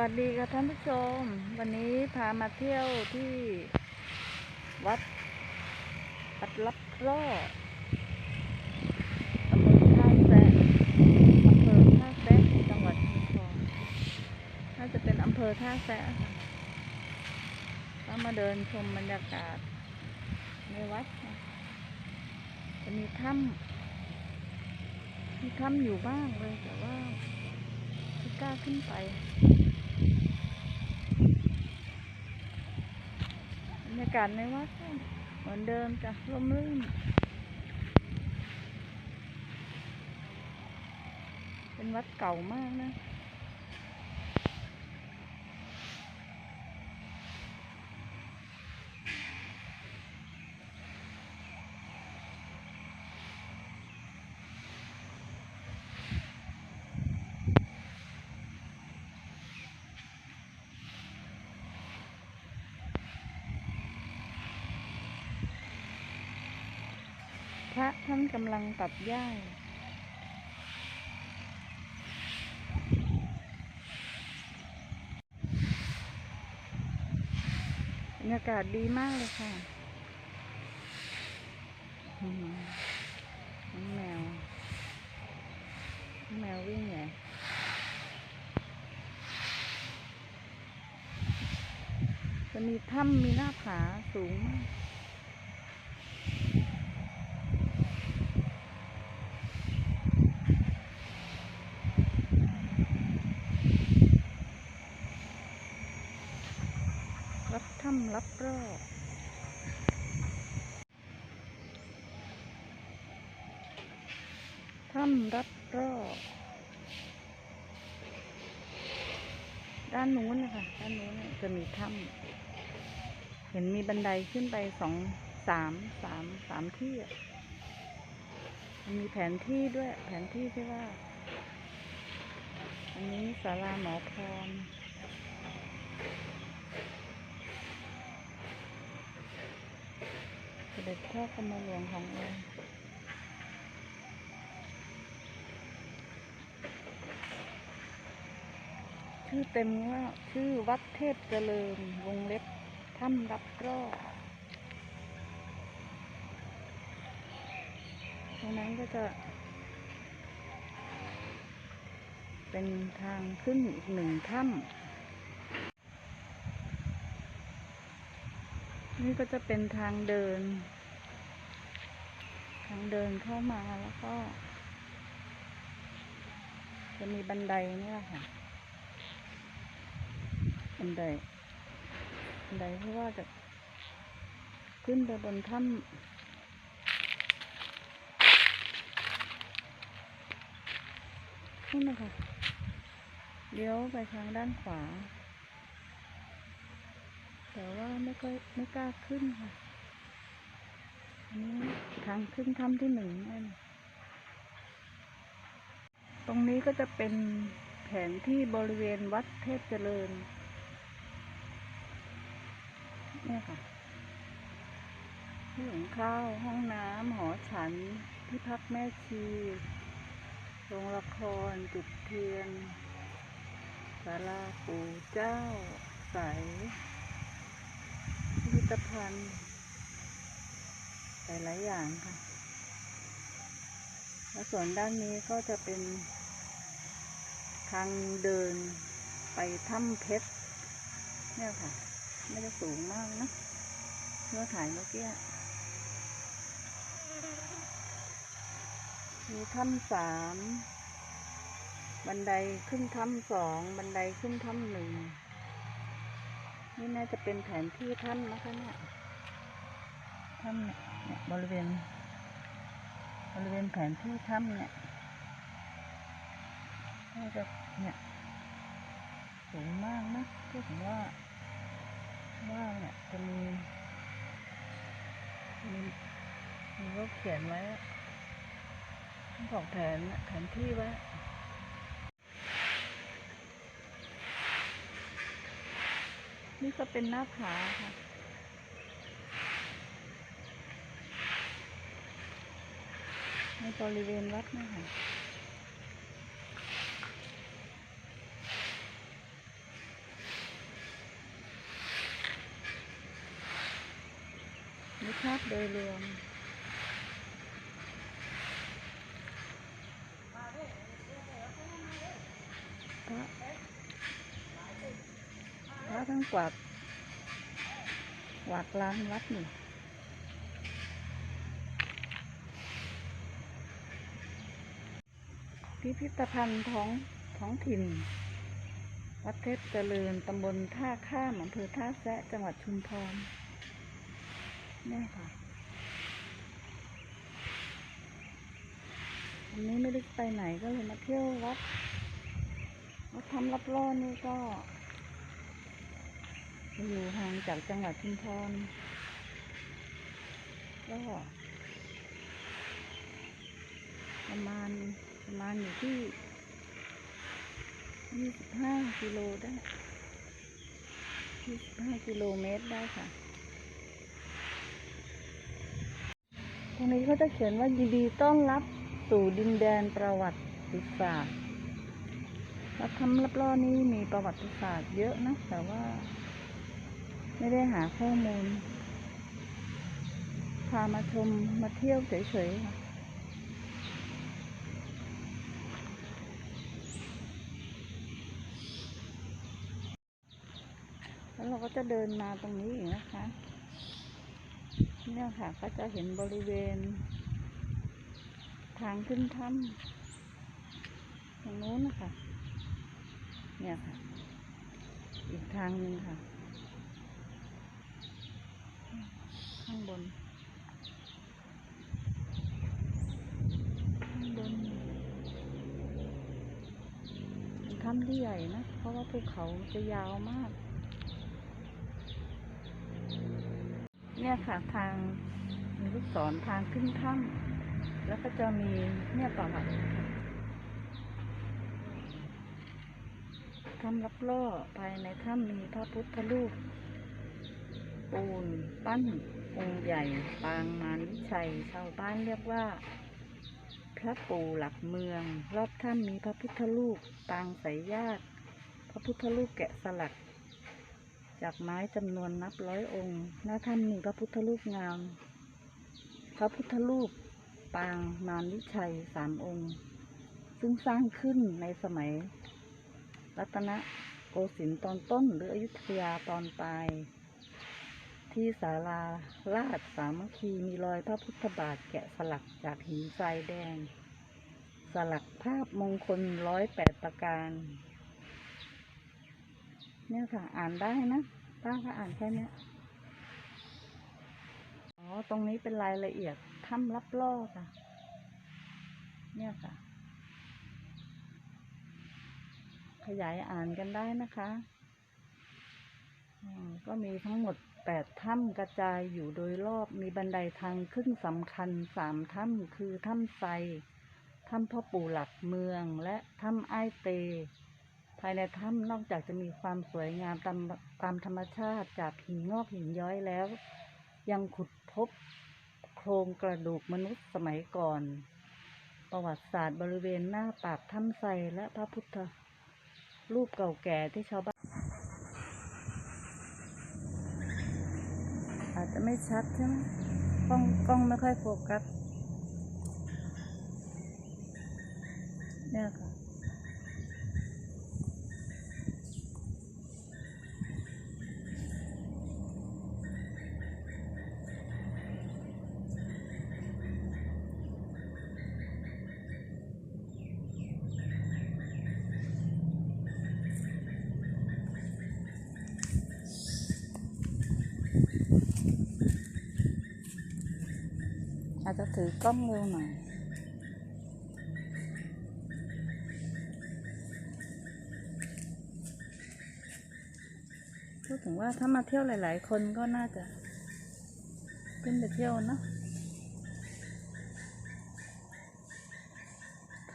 วัสดีค่ะท่านผู้ชม วันนี้พามาเที่ยวที่วัดวัดลับล่อตำบลท่าแซะอำเภอท่าแซะจังหวัดชุมพรน่าจะเป็นอำเภอท่าแซะก็มาเดินชมบรรยากาศในวัด จะมีถ้ำมีถ้ำอยู่บ้างเลยแต่ว่าไม่กล้าขึ้นไป บรรยากาศในวัดเหมือนเดิมจ้ะร่มรื่น เป็นวัดเก่ามากนะ ท่านกำลังตัดหญ้าบรรยากาศดีมากเลยค่ะน้องแมวน้องแมววิ่งไงจะมีถ้ำมีหน้าผาสูงมาก รับถ้ำ รับรอบถ้ำรับรอบด้านนู้นนะคะด้านนู้นจะมีถ้ำเห็นมีบันไดขึ้นไปสองสามสามสามที่มีแผนที่ด้วยแผนที่ที่ว่า อันนี้ศาลาหมอพร เด็จพ่อกรมหลวงของเราชื่อเต็มว่าชื่อวัดเทพเจริญวงเล็บถ้ำรับรอดตรงนั้นก็จะ เป็นทางขึ้นอีกหนึ่งถ้ำ นี่ก็จะเป็นทางเดิน ทางเดินเข้ามาแล้วก็ จะมีบันไดนี่แหละค่ะ บันได บันไดเพราะว่าจะขึ้นไปบนถ้ำขึ้นนะคะเลี้ยวไปทางด้านขวา แต่ว่าไม่ค่อยไม่กล้าขึ้นค่ะ อันนี้ทางขึ้นถ้ำที่หนึ่งนั่นตรงนี้ก็จะเป็นแผนที่บริเวณวัดเทพเจริญ เนี่ยค่ะที่หุงข้าว ห้องน้ำหอฉัน ที่พักแม่ชีโรงละคร จุดเทียนศาลาปู่เจ้า ใส พิพิธภัณฑ์หลายๆอย่างค่ะ แล้วส่วนด้านนี้ก็จะเป็น ทางเดินไปถ้ำเพชร เนี่ยค่ะ ไม่ได้สูงมากนะเมื่อถ่ายเมื่อกี้มีถ้ำสาม บันไดขึ้นถ้ำสอง บันไดขึ้นถ้ำหนึ่ง นี่น่าจะเป็นแผนที่ถ้ำนะคะเนี่ยถ้ำเนี่ยเนี่ยบริเวณ บริเวณแผนที่ถ้ำเนี่ยน่าจะเนี่ยสูงมากนะพูดถึงว่าว่าเนี่ยจะมีมีมีรูปเขียนไว้บอกแผนแผนที่ไว้ นี่ก็เป็นหน้าผาค่ะ ในบริเวณวัดนะคะนี่ภาพโดยรวมพระ ทั้งกวาดกวาดลานวัดนี่พิพิธภัณฑ์ท้องท้องถิ่น วัดเทพเจริญตำบลท่าข้ามอำเภอท่าแซะจังหวัดชุมพรนี่ค่ะวันนี้ไม่ได้ไปไหนก็เลยมาเที่ยววัดวัดทำรับล่อนี่ก็ อยู่ห่างจากจังหวัดชุมพรก็ประมาณประมาณอยู่ที่ยี่สิบห้ากิโลได้ยี่สิบห้ากิโลเมตรได้ค่ะ ตรงนี้เขาจะเขียนว่ายินดีต้อนรับสู่ดินแดนประวัติศาสตร์วัดทำรับล่อนี่มีประวัติศาสตร์เยอะนะ แต่ว่า ไม่ได้หาข้อมูล พามาชมมาเที่ยวเฉยๆค่ะแล้วเราก็จะเดินมาตรงนี้อีกนะคะเนี่ยค่ะก็จะเห็นบริเวณ ทางขึ้นถ้ำตรงนู้นนะคะเนี่ยค่ะ อีกทางหนึ่งค่ะ ข้างบน ข้างบนถ้ำที่ใหญ่นะ เพราะว่าภูเขาจะยาวมาก เนี่ยค่ะทางมีลูกศรทางขึ้นถ้ำแล้วก็จะมีเนี่ยประวัติค่ะถ้ำรับล่อภายในถ้ำมีพระพุทธรูป ปูนปั้นองค์ใหญ่ปางมารวิชัย ชาวบ้านเรียกว่า พระปู่หลักเมือง รอบถ้ำมีพระพุทธรูปปางสายญาติ พระพุทธรูปแกะสลัก จากไม้จำนวนนับร้อยองค์ หน้าถ้ำมีพระพุทธรูปงาม พระพุทธรูปปางมารวิชัยสามองค์ ซึ่งสร้างขึ้นในสมัย รัตนโกสินทร์ตอนต้นหรืออยุธยาตอนปลาย ที่ศาลาราชสามัคคีมีรอยพระพุทธบาทแกะสลักจากหินทรายแดง สลักภาพมงคลร้อยแปดประการ เนี่ยค่ะอ่านได้นะป้าก็อ่านแค่เนี้ยอ๋อ ตรงนี้เป็นรายละเอียดถ้ำรับล่อค่ะ เนี่ยค่ะ ขยายอ่านกันได้นะคะอืมก็มีทั้งหมด แปดถ้ำกระจายอยู่โดยรอบมีบันไดทางขึ้นสำคัญสามถ้ำคือถ้ำไซถ้ำพ่อปู่หลักเมืองและถ้ำไอเต ภายในถ้ำนอกจากจะมีความสวยงามตามตามธรรมชาติจากหินงอกหินย้อยแล้ว ยังขุดพบโครงกระดูกมนุษย์สมัยก่อน ประวัติศาสตร์บริเวณหน้าปากถ้ำไซและพระพุทธรูปเก่าแก่ที่ชาวบ้าน อา จะไม่ชัดใช่ไหมกล้องกล้องไม่ค่อยโฟกัสเนี่ยค่ะ ถือกล้องเร็วหน่อยพูดถึงว่าถ้ามาเที่ยวหลาย ๆ คนก็น่าจะขึ้นไปเที่ยวเนอะ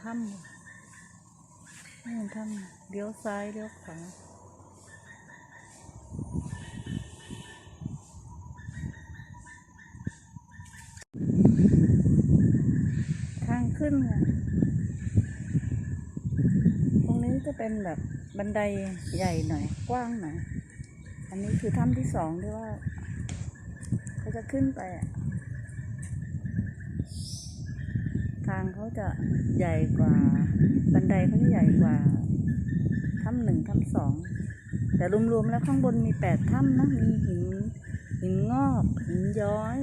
ถ้ำนี่มันถ้ำเลี้ยวซ้ายเลี้ยวขวา นค่ะ ตรงนี้จะเป็นแบบบันไดใหญ่หน่อย กว้างหน่อย อันนี้คือถ้ำที่สองที่ว่าเขาจะขึ้นไป ทางเขาจะใหญ่กว่า บันไดเขาจะใหญ่กว่าถ้ำหนึ่งถ้ำสองแต่รวมๆแล้วข้างบนมีแปดถ้ำนะมีหินหินงอกหินย้อย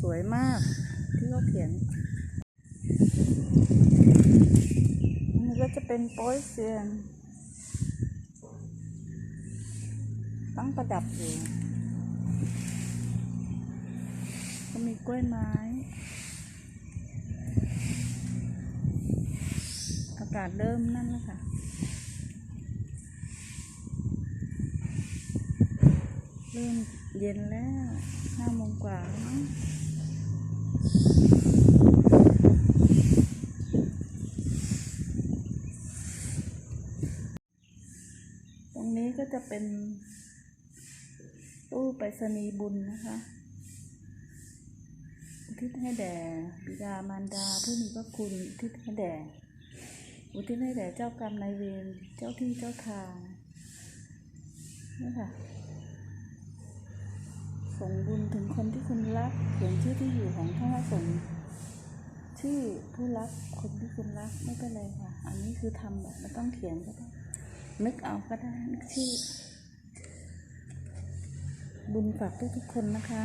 สวยมากที่เขาเขียน เป็นโป้ยเซียน ตั้งประดับอยู่ก็มีกล้วยไม้ อากาศเริ่มนั่นแล้วค่ะเริ่มเย็นแล้วห้าโมงกว่าแล้วมั้งตรงนี้ก็จะ เป็นตู้ไปรษณีย์บุญนะคะอุทิศให้แด่บิดามารดาผู้มีพระคุณอุทิศให้แด่อุทิศให้แด่เจ้ากรรมนายเวรเจ้าที่เจ้าทางนี่ค่ะส่งบุญถึงคนที่คุณรักเขียนชื่อที่อยู่ของท่านส่งชื่อผู้รักคนที่คุณรักไม่เป็นไรค่ะ อันนี้คือทำแบบไม่ต้องเขียนก็ได้นึกเอาก็ได้นึกชื่อ บุญฝากทุกๆคนนะคะ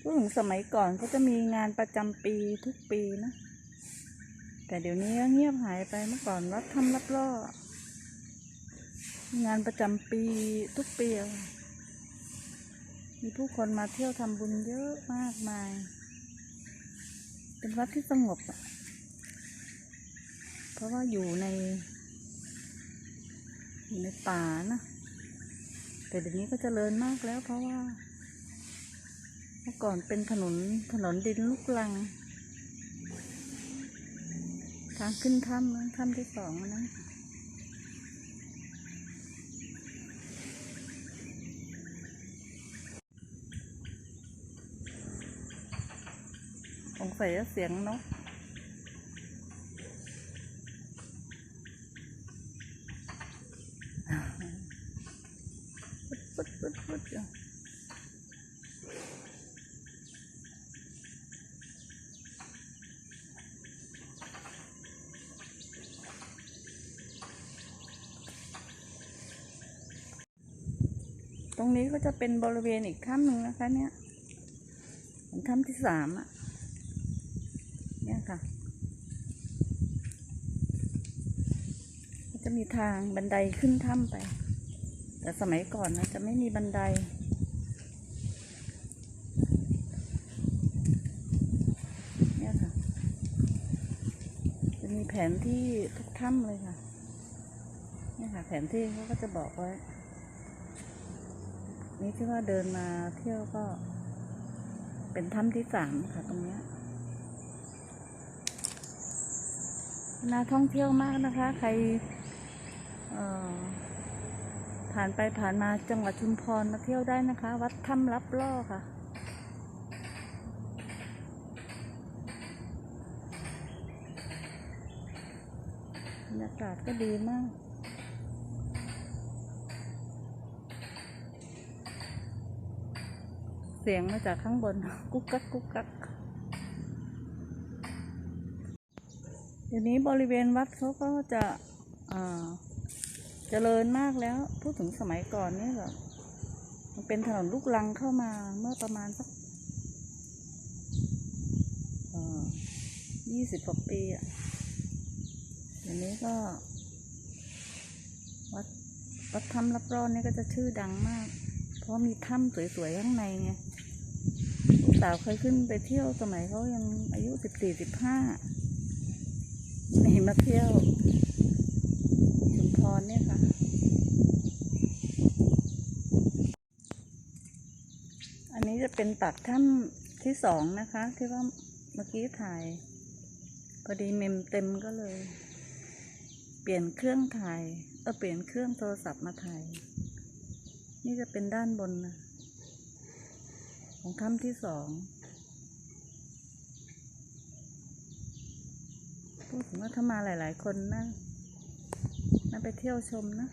พูดถึงสมัยก่อนเขาจะมีงานประจำปีทุกปีนะ แต่เดี๋ยวนี้ก็เงียบหายไปเมื่อก่อนวัดทำรับล่องานประจำปีทุกปี มีผู้คนมาเที่ยวทำบุญเยอะมากมาย เป็นวัดที่สงบ เพราะว่าอยู่ใน อยู่ในป่านะ แต่เดี๋ยวนี้ก็เจริญมากแล้วเพราะว่า เมื่อก่อนเป็นถนนถนนดินลูกลัง ทางขึ้นถ้ำนะถ้ำที่สองนะสงสัยจะเสียงนกปึ๊ดปึ๊ดปึ๊ดอยู่ ตรงนี้ก็จะเป็นบริเวณอีกถ้ำหนึ่งนะคะ เนี่ยเป็นถ้ำที่สามอะ เนี่ยค่ะจะมีทางบันไดขึ้นถ้ำไป แต่สมัยก่อนนะจะไม่มีบันได เนี่ยค่ะ จะมีแผนที่ทุกถ้ำเลยค่ะ เนี่ยค่ะ แผนที่เขาก็จะบอกไว้ นี่ที่ว่าเดินมาเที่ยวก็ เป็นถ้ำที่สามค่ะ ตรงเนี้ยน่าท่องเที่ยวมากนะคะ ใครผ่านไปผ่านมาจังหวัดชุมพรมาเที่ยวได้นะคะ วัดถ้ำรับล่อค่ะ บรรยากาศก็ดีมาก เสียงมาจากข้างบน กุ๊กกักกุ๊กกักเดี๋ยวนี้บริเวณวัดเขาก็จะเจริญมากแล้ว พูดถึงสมัยก่อนนี่แบบมันเป็นถนนลูกลังเข้ามาเมื่อประมาณสักยี่สิบกว่าปีอะเดี๋ยวนี้ก็ วัดวัดถ้ำรับรอนนี่ก็จะชื่อดังมาก เพราะมีถ้ำสวยๆข้างในไง ลูกสาวเคยขึ้นไปเที่ยวสมัยเขายังอายุสิบสี่สิบห้านี่มาเที่ยวชุมพรเนี่ยค่ะ อันนี้จะเป็นปากถ้ำที่สองนะคะ ที่ว่าเมื่อกี้ถ่ายพอดีเมมเต็มก็เลย เปลี่ยนเครื่องถ่าย เออเปลี่ยนเครื่องโทรศัพท์มาถ่าย นี่จะเป็นด้านบนนะ ของถ้ำที่สองพูดถึงว่าถ้ามาหลาย ๆ คนนะน่าไปเที่ยวชมนะ